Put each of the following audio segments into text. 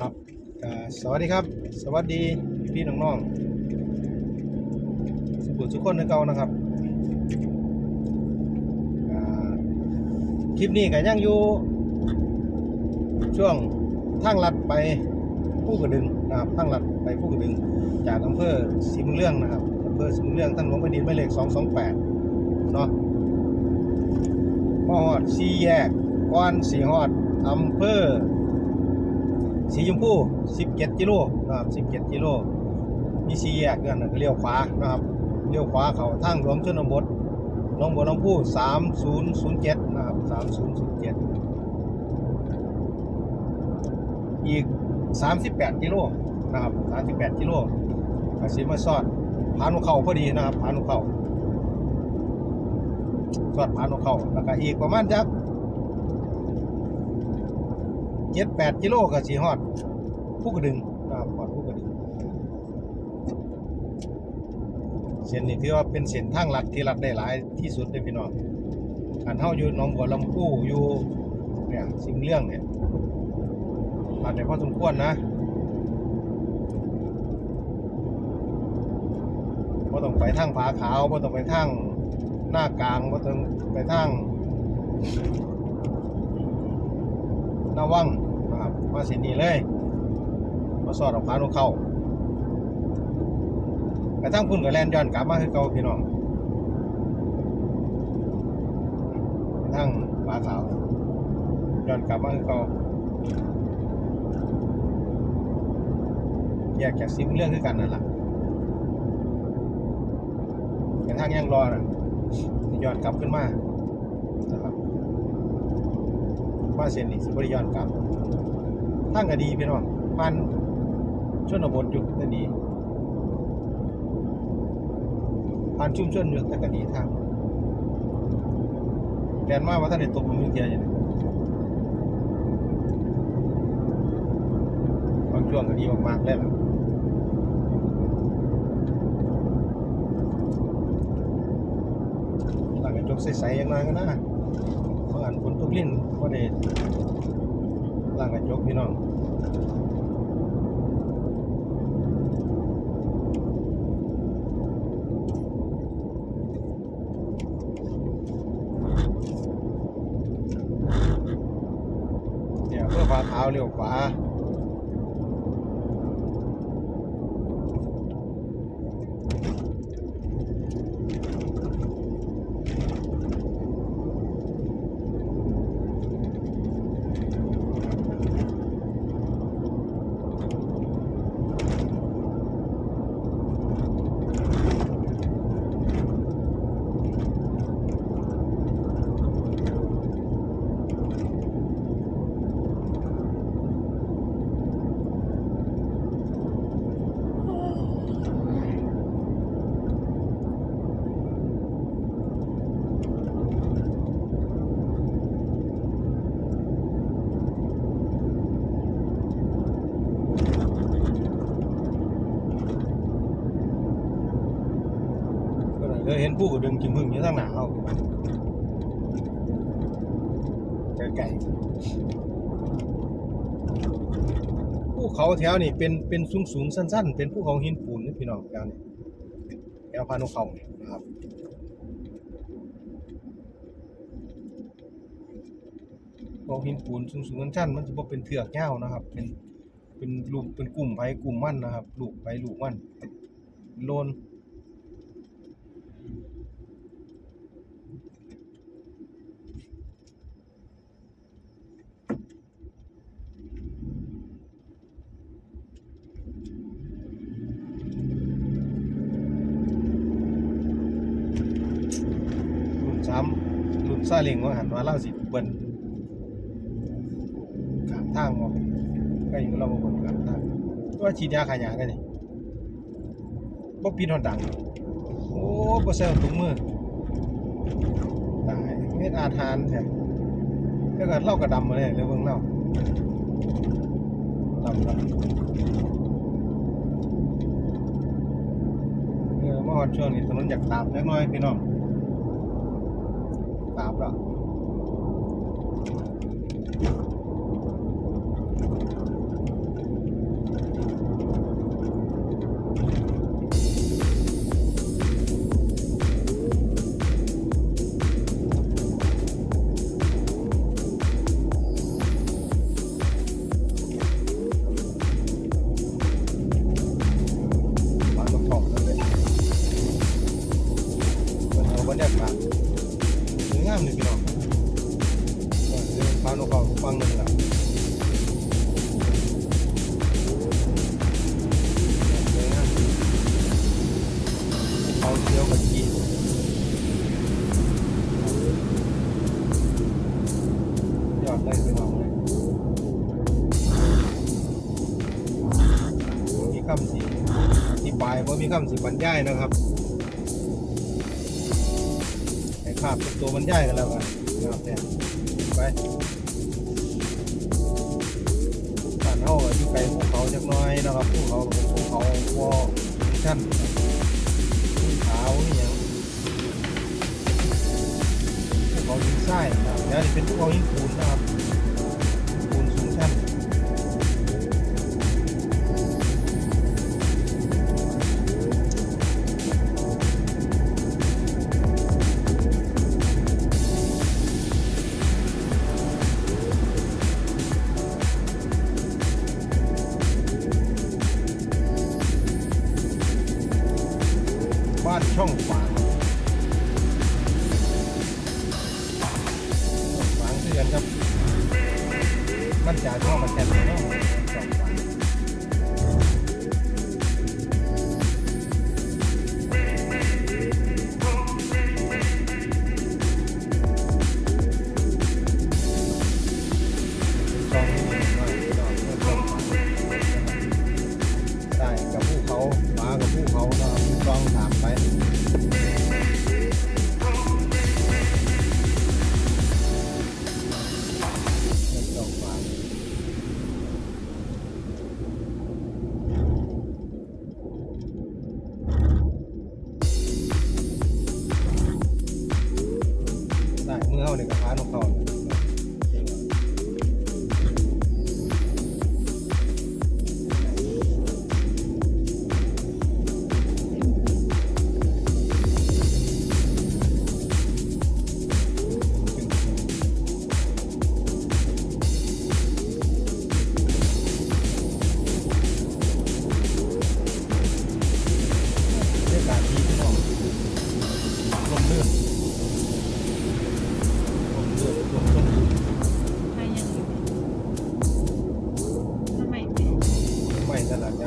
ครับสวัสดีครับ สวัสดีพี่ๆน้องๆสุขุมสุขคนคือเก่านะครับคลิปนี้ก็ยังอยู่ ช่วงทางลัดไปผู้กระดึงนะครับทางลัดไปผู้กระดึง จากอำเภอสีมุงเรื่องนะครับอำเภอสีมุงเรื่องทางหลวงแผ่นดินหมายเลข228เนาะมอดสี่แยกก้อนสีฮอดอำเภอ สีชมพู17กิโลนะครับ17กิโลมีสีแยกกันนะก็เลี้ยวขวานะครับเลี้ยวขวาเขาทางหลวงชนบทหนองบัวลำพู3007นะครับ3007 อีก 38กิโลนะครับ38กิโลอาสิมาสอดผ่านหัวเข่าพอดีนะครับผ่านหัวเข่าสอดผ่านหัวเข่าแล้วก็อีกประมาณจัก เจ็ดแปดกิโลก็สีฮอดผู้กระดึงนะครับฮอดผู้กระดึงเส้นนี้ถือว่าเป็นเส้นทางลัดที่ลัดได้หลายที่สุดเลยพี่น้องอันเฮาอยู่หนองบัวลำพูอยู่เนี่ยสิมเรื่องเนี่ยลัดได้พอสมควรนะบ่ต้องไปทางผาขาวบ่ต้องไปทางหน้ากลางบ่ต้องไปทางหน้าวัง นะครับมาสินีเลยมาสอดออกพานของเขากระทั่งพุ่นกับแลนย้อนกลับมาคือเก่าพี่น้องกระทั่งปลาขาวย้อนกลับมาคือเก่าแยกจากซิมเรื่องคือกันนั่นแหละกระทั่งยังรอนะย้อนกลับขึ้นมานะครับ มาเส้นนี้สิบริยอนกลับทางก็ดีพี่น้องบ้านชนบทอยู่ก็ดีผ่านชุมชนอยู่แต่ก็ดีทางแดนมาว่าท่านได้ตกลงมือเทียอยู่นี่บางช่วงก็ดีมากๆเลยล่ะหลังกระจกใสๆอย่างน้อยก็นะ ลิ้นก็ได้ล่างกระจกพี่น้องเดี๋ยวเพื่อฟ้ามเทาเร็วกว่าย เออเห็นผู้ก็ดึงจิ้มหึงอยู่ทางหน้าเอาไกลๆภูเขาแถวนี่เป็นเป็นสูงสูงสั้น ๆ เป็นภูเขาหินปูนนี่พี่น้องแถวนี้แถวพานุเขานี่นะครับพอหินปูนสูงสูงชันๆมันจะบ่เป็นเถือกยาวนะครับ เป็นเป็นลูกเป็นกลุ่มไผกลุ่มมั่นนะครับ ลูกไผลูกมั่นโลนรุ่นซ้ำรุ่น ซาเล้งว่าหันมาเล่าสิเบิ่นขามทางบ่ก็อยู่เราบ่เบิ่นขามทางว่าฉีดยาขายยากันนี่บ่ปิดฮอดดัง โอ้บ่ใส่ถุงมือตายเฮ็ดอาทานแท้แล้วก็เล่ากระดำมาเลยเดี๋ยวเบิ่งเล่าดำดำเออมาฮอดช่วงนี้ถนนอยากตามจักน่อยพี่น้อง ตามแล้ เดี่ยวกันจีนยอดเลยไปลองเลยมีคำสิที่ปลายเพราะมีคำสิบรรยายนะครับไอ้ขาบตัวบรรยายกันแล้วกันนะครับเนี่ยไปการเข้าอยู่ไกลขอเขาจักน้อยนะครับพวกเขาเป็นขอเขาวอลชั่นาวเขานี่ยังภูเขาหินทรายนะครับแล้วนี่เป็นภูเขาหินปูนนะครับ จ่าช่องมันแทน ได้เมื่อเ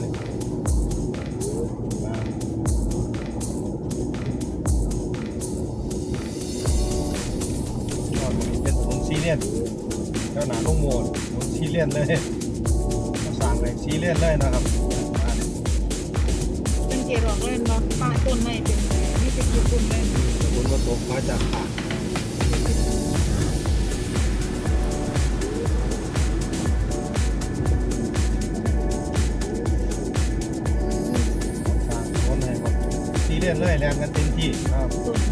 เนี่ยมาก็เป็นถนนซีเรียนเจ้าหนาลงโมดถนนซีเรียนเลยสั่งเลยซีเรียนเลยนะครับอ่าเนี่ยเป็นเจรอกเล่นบ่ป้าต้นไม้เป็นไงนี่เป็นจุดกลุ่มเล่นฝนก็ตกมาจากป่า นเลยแรงกันเต็มที่ครับ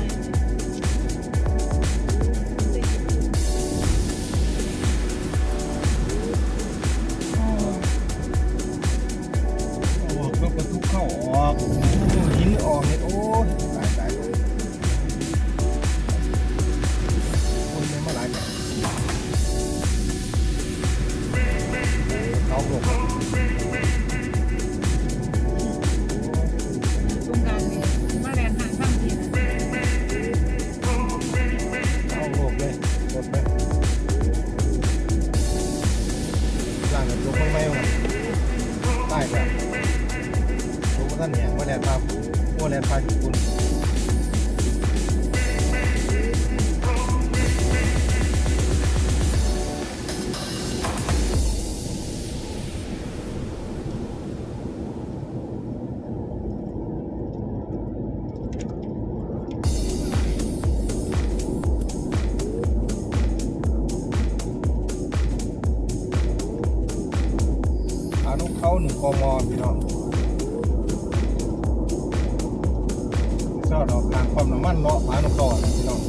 เจ้าดอกทางความน้ำมันเลาะอานุเขาอะพี่น้อง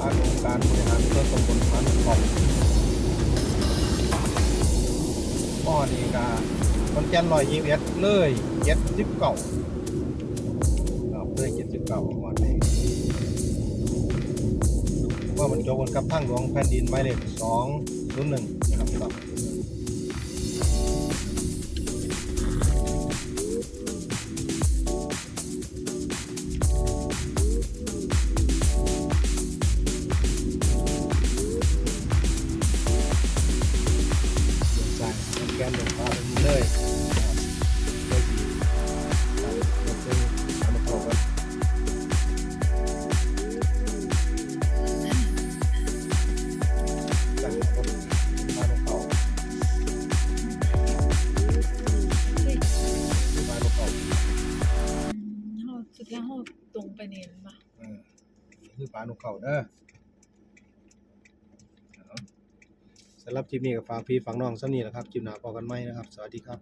อานุการบริหารส่วนตำบลอานุเขาอ้อนี่กาคนแก่นลอยยี่สิบเอ็ดเลยเจ็ดสิบเก้าเลยเจ็ดสิบเก้า นจบนกับทางหลวงแผ่นดินหมายเลข201 นี่คือปลานกเขาเด้อสำหรับคลิปนี้ก็ฝากพี่ฝากน้องซ้ำนี้แหละครับคลิปหน้าพอกันไหมนะครับ สวัสดีครับ